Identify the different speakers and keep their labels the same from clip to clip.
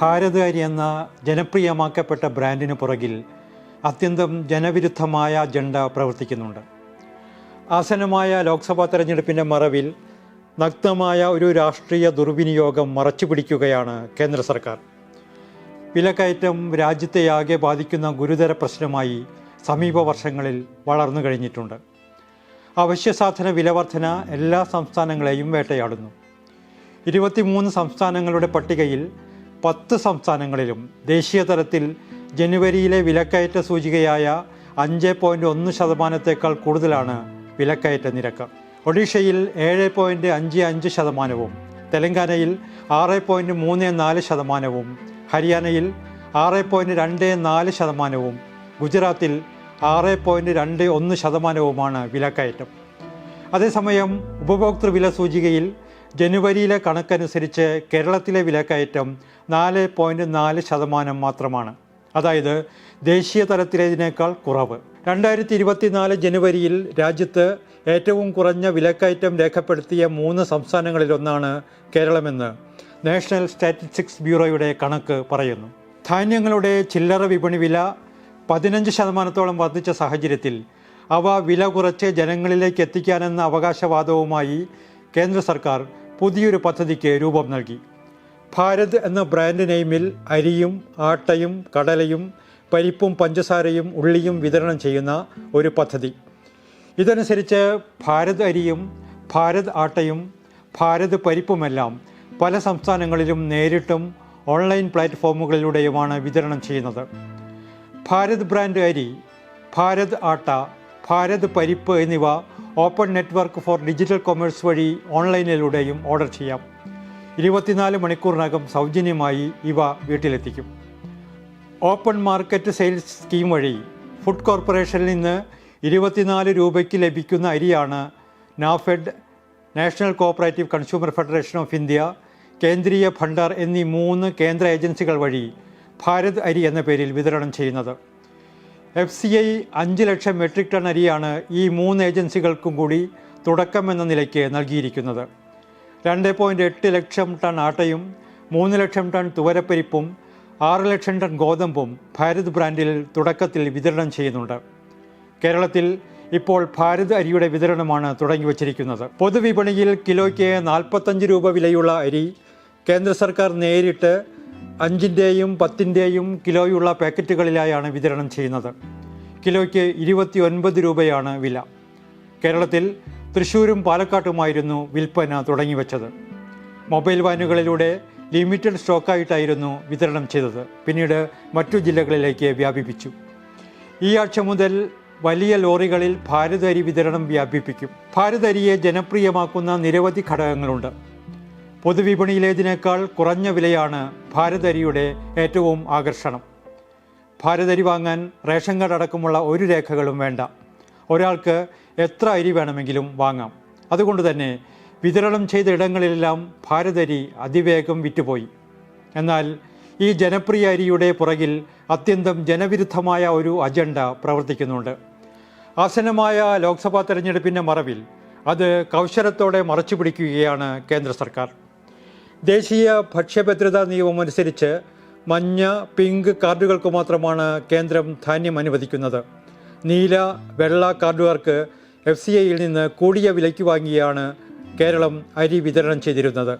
Speaker 1: ഭാരത് അരി എന്ന ജനപ്രിയമാക്കപ്പെട്ട ബ്രാൻഡിന് പുറകിൽ അത്യന്തം ജനവിരുദ്ധമായ അജണ്ട പ്രവർത്തിക്കുന്നുണ്ട്. ആസന്നമായ ലോക്സഭാ തെരഞ്ഞെടുപ്പിന്റെ മറവിൽ നഗ്നമായ ഒരു രാഷ്ട്രീയ ദുർവിനിയോഗം മറച്ചുപിടിക്കുകയാണ് കേന്ദ്ര സർക്കാർ. വിലക്കയറ്റം രാജ്യത്തെയാകെ ബാധിക്കുന്ന ഗുരുതര പ്രശ്നമായി സമീപ വർഷങ്ങളിൽ വളർന്നു കഴിഞ്ഞിട്ടുണ്ട്. അവശ്യസാധന വിലവർധന എല്ലാ സംസ്ഥാനങ്ങളെയും വേട്ടയാടുന്നു. ഇരുപത്തിമൂന്ന് സംസ്ഥാനങ്ങളുടെ പട്ടികയിൽ പത്ത് സംസ്ഥാനങ്ങളിലും ദേശീയ തലത്തിൽ ജനുവരിയിലെ വിലക്കയറ്റ സൂചികയായ അഞ്ച് പോയിന്റ് ഒന്ന് ശതമാനത്തേക്കാൾ കൂടുതലാണ് വിലക്കയറ്റ നിരക്ക്. ഒഡീഷയിൽ ഏഴ് പോയിന്റ് അഞ്ച് അഞ്ച് ശതമാനവും തെലങ്കാനയിൽ ആറ് പോയിന്റ് മൂന്ന് നാല് ശതമാനവും ഹരിയാനയിൽ ആറ് പോയിന്റ് രണ്ട് നാല് ശതമാനവും ഗുജറാത്തിൽ ആറ് പോയിന്റ് രണ്ട് ഒന്ന് ശതമാനവുമാണ് വിലക്കയറ്റം. അതേസമയം ഉപഭോക്തൃ വില സൂചികയിൽ ജനുവരിയിലെ കണക്കനുസരിച്ച് കേരളത്തിലെ വിലക്കയറ്റം നാല് പോയിന്റ് നാല് ശതമാനം മാത്രമാണ്. അതായത് ദേശീയ തലത്തിലേതിനേക്കാൾ കുറവ്. രണ്ടായിരത്തി ഇരുപത്തിനാല് ജനുവരിയിൽ രാജ്യത്ത് ഏറ്റവും കുറഞ്ഞ വിലക്കയറ്റം രേഖപ്പെടുത്തിയ മൂന്ന് സംസ്ഥാനങ്ങളിലൊന്നാണ് കേരളമെന്ന് നാഷണൽ സ്റ്റാറ്റിസ്റ്റിക്സ് ബ്യൂറോയുടെ കണക്ക് പറയുന്നു. ധാന്യങ്ങളുടെ ചില്ലറ വിപണി വില പതിനഞ്ച് ശതമാനത്തോളം വർദ്ധിച്ച സാഹചര്യത്തിൽ അവ വില കുറച്ച് ജനങ്ങളിലേക്ക് എത്തിക്കാനെന്ന അവകാശവാദവുമായി കേന്ദ്ര സർക്കാർ പുതിയൊരു പദ്ധതിക്ക് രൂപം നൽകി. ഭാരത് എന്ന ബ്രാൻഡ് നെയിമിൽ അരിയും ആട്ടയും കടലയും പരിപ്പും പഞ്ചസാരയും ഉള്ളിയും വിതരണം ചെയ്യുന്ന ഒരു പദ്ധതി. ഇതനുസരിച്ച് ഭാരത് അരിയും ഭാരത് ആട്ടയും ഭാരത് പരിപ്പുമെല്ലാം പല സംസ്ഥാനങ്ങളിലും നേരിട്ടും ഓൺലൈൻ പ്ലാറ്റ്ഫോമുകളിലൂടെയുമാണ് വിതരണം ചെയ്യുന്നത്. ഭാരത് ബ്രാൻഡ് അരി ഭാരത് ആട്ട ഭാരത് പരിപ്പ് എന്നിവ open network for digital commerce വഴി ഓൺലൈനിലൂടെയും ഓർഡർ ചെയ്യാം. ഇരുപത്തിനാല് മണിക്കൂറിനകം സൗജന്യമായി ഇവ വീട്ടിലെത്തിക്കും. ഓപ്പൺ മാർക്കറ്റ് സെയിൽസ് സ്കീം വഴി ഫുഡ് കോർപ്പറേഷനിൽ നിന്ന് ഇരുപത്തിനാല് രൂപയ്ക്ക് ലഭിക്കുന്ന അരിയാണ് NAFED national cooperative consumer federation of India Kendriya Bhandar എന്നീ മൂന്ന് കേന്ദ്ര ഏജൻസികൾ വഴി ഭാരത് അരി എന്ന പേരിൽ വിതരണം ചെയ്യുന്നത്. എഫ് സി ഐ അഞ്ച് ലക്ഷം മെട്രിക് ടൺ അരിയാണ് ഈ മൂന്ന് ഏജൻസികൾക്കും കൂടി തുടക്കം എന്ന നിലയ്ക്ക് നൽകിയിരിക്കുന്നത്. രണ്ട് പോയിന്റ് എട്ട് ലക്ഷം ടൺ ആട്ടയും മൂന്ന് ലക്ഷം ടൺ തുവരപ്പരിപ്പും ആറ് ലക്ഷം ടൺ ഗോതമ്പും ഭാരത് ബ്രാൻഡിൽ തുടക്കത്തിൽ വിതരണം ചെയ്യുന്നുണ്ട്. കേരളത്തിൽ ഇപ്പോൾ ഭാരത് അരിയുടെ വിതരണമാണ് തുടങ്ങി വച്ചിരിക്കുന്നത്. പൊതുവിപണിയിൽ കിലോയ്ക്ക് നാൽപ്പത്തഞ്ച് രൂപ വിലയുള്ള അരി കേന്ദ്ര സർക്കാർ നേരിട്ട് അഞ്ചിന്റെയും പത്തിന്റെയും കിലോയുള്ള പാക്കറ്റുകളിലായാണ് വിതരണം ചെയ്യുന്നത്. കിലോയ്ക്ക് ഇരുപത്തി ഒൻപത് രൂപയാണ് വില. കേരളത്തിൽ തൃശ്ശൂരും പാലക്കാട്ടുമായിരുന്നു വിൽപ്പന തുടങ്ങിവെച്ചത്. മൊബൈൽ വാനുകളിലൂടെ ലിമിറ്റഡ് സ്റ്റോക്കായിട്ടായിരുന്നു വിതരണം ചെയ്തത്. പിന്നീട് മറ്റു ജില്ലകളിലേക്ക് വ്യാപിപ്പിച്ചു. ഈ ആഴ്ച മുതൽ വലിയ ലോറികളിൽ ഭാരതരി വിതരണം വ്യാപിപ്പിക്കും. ഭാരതരിയെ ജനപ്രിയമാക്കുന്ന നിരവധി ഘടകങ്ങളുണ്ട്. പൊതുവിപണിയിലേതിനേക്കാൾ കുറഞ്ഞ വിലയാണ് ഭാരതരിയുടെ ഏറ്റവും ആകർഷണം. ഭാരതരി വാങ്ങാൻ റേഷൻ കാർഡ് അടക്കമുള്ള ഒരു രേഖകളും വേണ്ട. ഒരാൾക്ക് എത്ര അരി വേണമെങ്കിലും വാങ്ങാം. അതുകൊണ്ട് തന്നെ വിതരണം ചെയ്ത ഇടങ്ങളിലെല്ലാം ഭാരതരി അതിവേഗം വിറ്റുപോയി. എന്നാൽ ഈ ജനപ്രിയ അരിയുടെ പുറകിൽ അത്യന്തം ജനവിരുദ്ധമായ ഒരു അജണ്ട പ്രവർത്തിക്കുന്നുണ്ട്. ആസന്നമായ ലോക്സഭാ തെരഞ്ഞെടുപ്പിന്റെ മറവിൽ അത് കൗശലത്തോടെ മറച്ചുപിടിക്കുകയാണ് കേന്ദ്ര സർക്കാർ. ദേശീയ ഭക്ഷ്യഭദ്രതാ നിയമം അനുസരിച്ച് മഞ്ഞ പിങ്ക് കാർഡുകൾക്ക് മാത്രമാണ് കേന്ദ്രം ധാന്യം അനുവദിക്കുന്നത്. നീല വെള്ള കാർഡുകാർക്ക് എഫ് സി ഐയിൽ നിന്ന് കൂടിയ വിലയ്ക്ക് വാങ്ങിയാണ് കേരളം അരി വിതരണം ചെയ്തിരുന്നത്.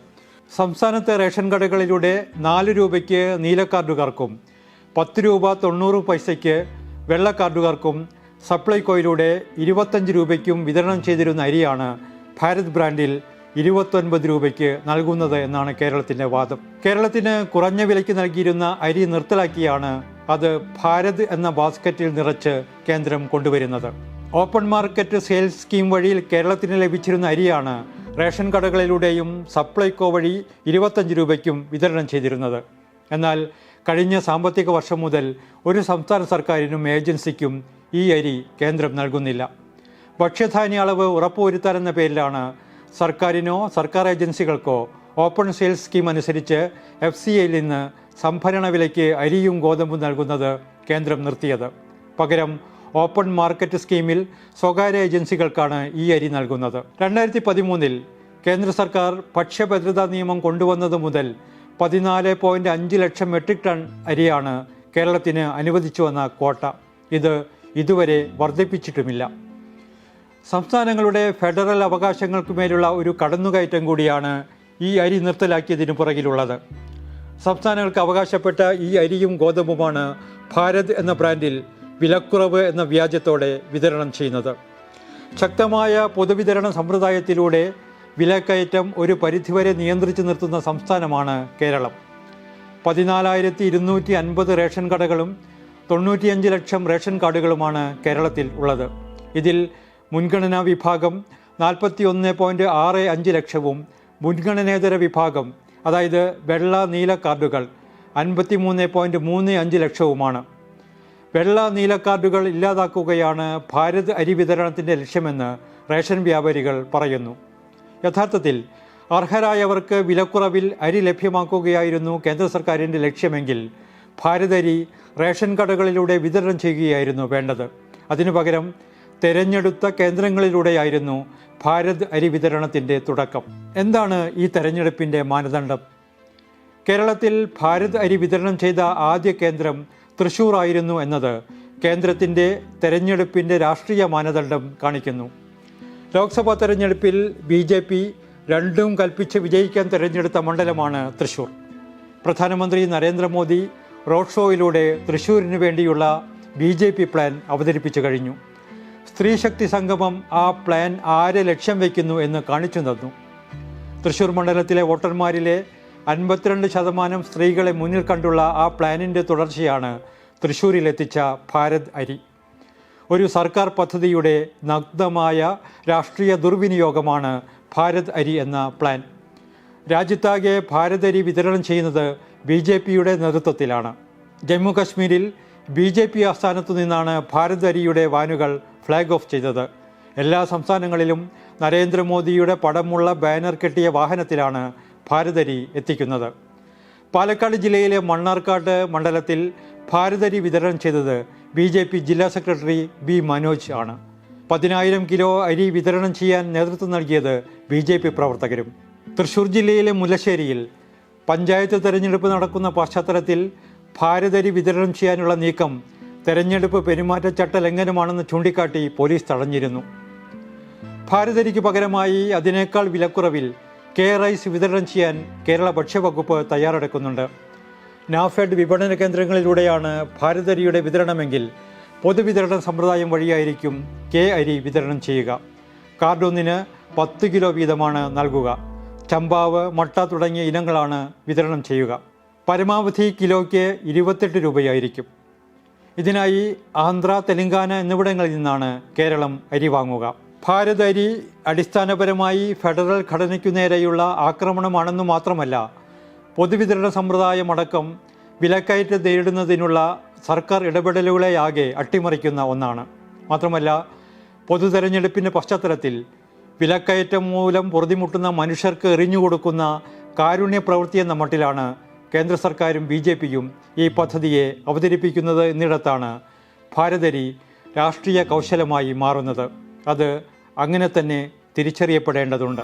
Speaker 1: സംസ്ഥാനത്തെ റേഷൻ കടകളിലൂടെ നാല് രൂപയ്ക്ക് നീല കാർഡുകാർക്കും പത്ത് രൂപ തൊണ്ണൂറ് പൈസയ്ക്ക് വെള്ള കാർഡുകാർക്കും സപ്ലൈകോയിലൂടെ ഇരുപത്തഞ്ച് രൂപയ്ക്കും വിതരണം ചെയ്തിരുന്ന അരിയാണ് ഭാരത് ബ്രാൻഡിൽ ഇരുപത്തൊൻപത് രൂപയ്ക്ക് നൽകുന്നത് എന്നാണ് കേരളത്തിന്റെ വാദം. കേരളത്തിന് കുറഞ്ഞ വിലയ്ക്ക് നൽകിയിരുന്ന അരി നിർത്തലാക്കിയാണ് അത് ഭാരത് എന്ന ബാസ്ക്കറ്റിൽ നിറച്ച് കേന്ദ്രം കൊണ്ടുവരുന്നത്. ഓപ്പൺ മാർക്കറ്റ് സെയിൽസ് സ്കീം വഴിയിൽ കേരളത്തിന് ലഭിച്ചിരുന്ന അരിയാണ് റേഷൻ കടകളിലൂടെയും സപ്ലൈകോ വഴി ഇരുപത്തഞ്ച് രൂപയ്ക്കും വിതരണം ചെയ്തിരുന്നത്. എന്നാൽ കഴിഞ്ഞ സാമ്പത്തിക വർഷം മുതൽ ഒരു സംസ്ഥാന സർക്കാരിനും ഏജൻസിക്കും ഈ അരി കേന്ദ്രം നൽകുന്നില്ല. ഭക്ഷ്യധാന്യ അളവ് ഉറപ്പുവരുത്താനെന്ന പേരിലാണ് സർക്കാരിനോ സർക്കാർ ഏജൻസികൾക്കോ ഓപ്പൺ സെയിൽസ് സ്കീം അനുസരിച്ച് എഫ് സി ഐയിൽ നിന്ന് സംഭരണ വിലയ്ക്ക് അരിയും ഗോതമ്പും നൽകുന്നത് കേന്ദ്രം നിർത്തിയത്. പകരം ഓപ്പൺ മാർക്കറ്റ് സ്കീമിൽ സ്വകാര്യ ഏജൻസികൾക്കാണ് ഈ അരി നൽകുന്നത്. രണ്ടായിരത്തി പതിമൂന്നിൽ കേന്ദ്ര സർക്കാർ ഭക്ഷ്യഭദ്രതാ നിയമം കൊണ്ടുവന്നത് മുതൽ പതിനാല് പോയിന്റ് അഞ്ച് ലക്ഷം മെട്രിക് ടൺ അരിയാണ് കേരളത്തിന് അനുവദിച്ചു വന്ന കോട്ട ഇത് ഇതുവരെ വർദ്ധിപ്പിച്ചിട്ടുമില്ല. സംസ്ഥാനങ്ങളുടെ ഫെഡറൽ അവകാശങ്ങൾക്ക് മേലുള്ള ഒരു കടന്നുകയറ്റം കൂടിയാണ് ഈ അരി നിർത്തലാക്കിയതിനു പുറകിലുള്ളത്. സംസ്ഥാനങ്ങൾക്ക് അവകാശപ്പെട്ട ഈ അരിയും ഗോതമ്പുമാണ് ഭാരത് എന്ന ബ്രാൻഡിൽ വിലക്കുറവ് എന്ന വ്യാജത്തോടെ വിതരണം ചെയ്യുന്നത്. ശക്തമായ പൊതുവിതരണ സമ്പ്രദായത്തിലൂടെ വിലക്കയറ്റം ഒരു പരിധിവരെ നിയന്ത്രിച്ചു നിർത്തുന്ന സംസ്ഥാനമാണ് കേരളം. പതിനാലായിരത്തി ഇരുന്നൂറ്റി അൻപത് റേഷൻ കടകളും തൊണ്ണൂറ്റിയഞ്ച് ലക്ഷം റേഷൻ കാർഡുകളുമാണ് കേരളത്തിൽ ഉള്ളത്. ഇതിൽ മുൻഗണനാ വിഭാഗം നാൽപ്പത്തി ഒന്ന് പോയിന്റ് ആറ് അഞ്ച് ലക്ഷവും മുൻഗണനേതര വിഭാഗം അതായത് വെള്ള നീല കാർഡുകൾ അൻപത്തി മൂന്ന് പോയിന്റ് മൂന്ന് അഞ്ച് ലക്ഷവുമാണ്. വെള്ള നീല കാർഡുകൾ ഇല്ലാതാക്കുകയാണ് ഭാരത് അരി വിതരണത്തിന്റെ ലക്ഷ്യമെന്ന് റേഷൻ വ്യാപാരികൾ പറയുന്നു. യഥാർത്ഥത്തിൽ അർഹരായവർക്ക് വിലക്കുറവിൽ അരി ലഭ്യമാക്കുകയായിരുന്നു കേന്ദ്ര സർക്കാരിന്റെ ലക്ഷ്യമെങ്കിൽ ഭാരതരി റേഷൻ കടകളിലൂടെ വിതരണം ചെയ്യുകയായിരുന്നു വേണ്ടത്. അതിനു പകരം തെരഞ്ഞെടുത്ത കേന്ദ്രങ്ങളിലൂടെയായിരുന്നു ഭാരത് അരി വിതരണത്തിന്റെ തുടക്കം. എന്താണ് ഈ തെരഞ്ഞെടുപ്പിന്റെ മാനദണ്ഡം? കേരളത്തിൽ ഭാരത് അരി വിതരണം ചെയ്ത ആദ്യ കേന്ദ്രം തൃശൂർ ആയിരുന്നു എന്നത് കേന്ദ്രത്തിന്റെ തെരഞ്ഞെടുപ്പിന്റെ രാഷ്ട്രീയ മാനദണ്ഡം കാണിക്കുന്നു. ലോക്സഭാ തെരഞ്ഞെടുപ്പിൽ ബി ജെ പി രണ്ടും കൽപ്പിച്ച് വിജയിക്കാൻ തെരഞ്ഞെടുത്ത മണ്ഡലമാണ് തൃശൂർ. പ്രധാനമന്ത്രി നരേന്ദ്രമോദി റോഡ് ഷോയിലൂടെ തൃശൂരിന് വേണ്ടിയുള്ള ബി ജെ പി പ്ലാൻ അവതരിപ്പിച്ചു കഴിഞ്ഞു. സ്ത്രീശക്തി സംഗമം ആ പ്ലാൻ ആരെ ലക്ഷ്യം വയ്ക്കുന്നു എന്ന് കാണിച്ചു തന്നു. തൃശൂർ മണ്ഡലത്തിലെ വോട്ടർമാരിലെ അൻപത്തിരണ്ട് ശതമാനം സ്ത്രീകളെ മുന്നിൽ കണ്ടുള്ള ആ പ്ലാനിന്റെ തുടർച്ചയാണ് തൃശ്ശൂരിലെത്തിച്ച ഭാരത് അരി. ഒരു സർക്കാർ പദ്ധതിയുടെ നഗ്നമായ രാഷ്ട്രീയ ദുർവിനിയോഗമാണ് ഭാരത് അരി എന്ന പ്ലാൻ. രാജ്യത്താകെ ഭാരത് അരി വിതരണം ചെയ്യുന്നത് ബി ജെ പിയുടെ നേതൃത്വത്തിലാണ്. ജമ്മു കശ്മീരിൽ ബി ജെ പി ആസ്ഥാനത്തു നിന്നാണ് ഭാരത് അരിയുടെ വാനുകൾ ഫ്ലാഗ് ഓഫ് ചെയ്തത്. എല്ലാ സംസ്ഥാനങ്ങളിലും നരേന്ദ്രമോദിയുടെ പടമുള്ള ബാനർ കെട്ടിയ വാഹനത്തിലാണ് ഭാരതരി എത്തിക്കുന്നത്. പാലക്കാട് ജില്ലയിലെ മണ്ണാർക്കാട് മണ്ഡലത്തിൽ ഭാരതരി വിതരണം ചെയ്തത് ബി ജെ പി ജില്ലാ സെക്രട്ടറി ബി മനോജ് ആണ്. പതിനായിരം കിലോ അരി വിതരണം ചെയ്യാൻ നേതൃത്വം നൽകിയത് ബി ജെ പി പ്രവർത്തകരും. തൃശൂർ ജില്ലയിലെ മുല്ലശ്ശേരിയിൽ പഞ്ചായത്ത് തെരഞ്ഞെടുപ്പ് നടക്കുന്ന പശ്ചാത്തലത്തിൽ ഭാരതരി വിതരണം ചെയ്യാനുള്ള നീക്കം തെരഞ്ഞെടുപ്പ് പെരുമാറ്റച്ചട്ട ലംഘനമാണെന്ന് ചൂണ്ടിക്കാട്ടി പോലീസ് തടഞ്ഞിരുന്നു. ഭാരതരിക്ക് പകരമായി അതിനേക്കാൾ വിലക്കുറവിൽ കെ റൈസ് വിതരണം ചെയ്യാൻ കേരള ഭക്ഷ്യവകുപ്പ് തയ്യാറെടുക്കുന്നുണ്ട്. നാഫെഡ് വിപണന കേന്ദ്രങ്ങളിലൂടെയാണ് ഭാരതരിയുടെ വിതരണമെങ്കിൽ പൊതുവിതരണ സമ്പ്രദായം വഴിയായിരിക്കും കെ അരി വിതരണം ചെയ്യുക. കാർഡൊന്നിന് പത്ത് കിലോ വീതമാണ് നൽകുക. ചമ്പാവ് മട്ട തുടങ്ങിയ ഇനങ്ങളാണ് വിതരണം ചെയ്യുക. പരമാവധി കിലോയ്ക്ക് ഇരുപത്തെട്ട് രൂപയായിരിക്കും. ഇതിനായി ആന്ധ്ര തെലങ്കാന എന്നിവിടങ്ങളിൽ നിന്നാണ് കേരളം അരി വാങ്ങുക. ഭാരത് അരി അടിസ്ഥാനപരമായി ഫെഡറൽ ഘടനയ്ക്കു നേരെയുള്ള ആക്രമണമാണെന്നു മാത്രമല്ല പൊതുവിതരണ സമ്പ്രദായമടക്കം വിലക്കയറ്റം നേരിടുന്നതിനുള്ള സർക്കാർ ഇടപെടലുകളെയാകെ അട്ടിമറിക്കുന്ന ഒന്നാണ്. മാത്രമല്ല പൊതു തെരഞ്ഞെടുപ്പിന്റെ പശ്ചാത്തലത്തിൽ വിലക്കയറ്റം മൂലം പൊറുതിമുട്ടുന്ന മനുഷ്യർക്ക് എറിഞ്ഞുകൊടുക്കുന്ന കാരുണ്യ പ്രവൃത്തി എന്ന മട്ടിലാണ് കേന്ദ്ര സർക്കാരും ബി ജെ പിയും ഈ പദ്ധതിയെ അവതരിപ്പിക്കുന്നത് എന്നിടത്താണ് ഭാരതരി രാഷ്ട്രീയ കൗശലമായി മാറുന്നത്. അത് അങ്ങനെ തന്നെ തിരിച്ചറിയപ്പെടേണ്ടതുണ്ട്.